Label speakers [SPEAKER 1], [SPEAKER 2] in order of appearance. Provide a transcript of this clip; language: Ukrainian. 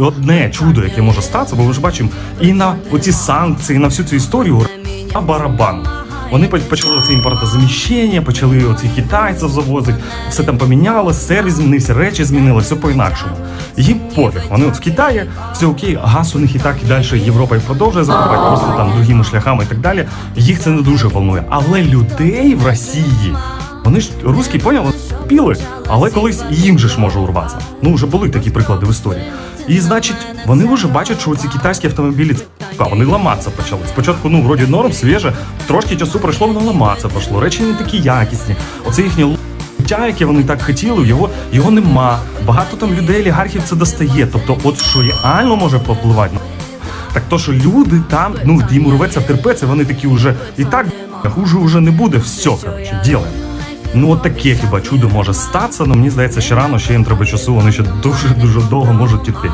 [SPEAKER 1] одне чудо, яке може статися, бо ми ж бачимо і на оці санкції, і на всю цю історію а барабан. Вони почали це імпортозаміщення, почали оці китайців завозити, все там помінялося, сервіс змінився, речі змінилися, все по-інакшому. Їм пофіг. Вони от в Китаї, все окей, газ у них і так і далі Європа і продовжує закупати, просто там другими шляхами і так далі. Їх це не дуже волнує. Але людей в Росії, вони ж русські поняли, піли, але колись їм же ж може урватися. Ну, вже були такі приклади в історії. І значить, вони вже бачать, що ці китайські автомобілі а вони ламатися почали. Спочатку, ну, вроді норм, свіже, трошки часу пройшло, воно ламатися пішло. Речі не такі якісні. Оце їхнє життя, яке вони так хотіли, його, його нема. Багато там людей, олігархів це достає. Тобто, от що реально може попливати на так то, що люди там, ну їм рветься терпеться, вони такі вже і так хуже вже не буде. Все, коротше, ділаємо. Ну от таке хіба чудо може статися, але мені здається, ще рано, ще їм треба часу, вони ще дуже дуже довго можуть тікти.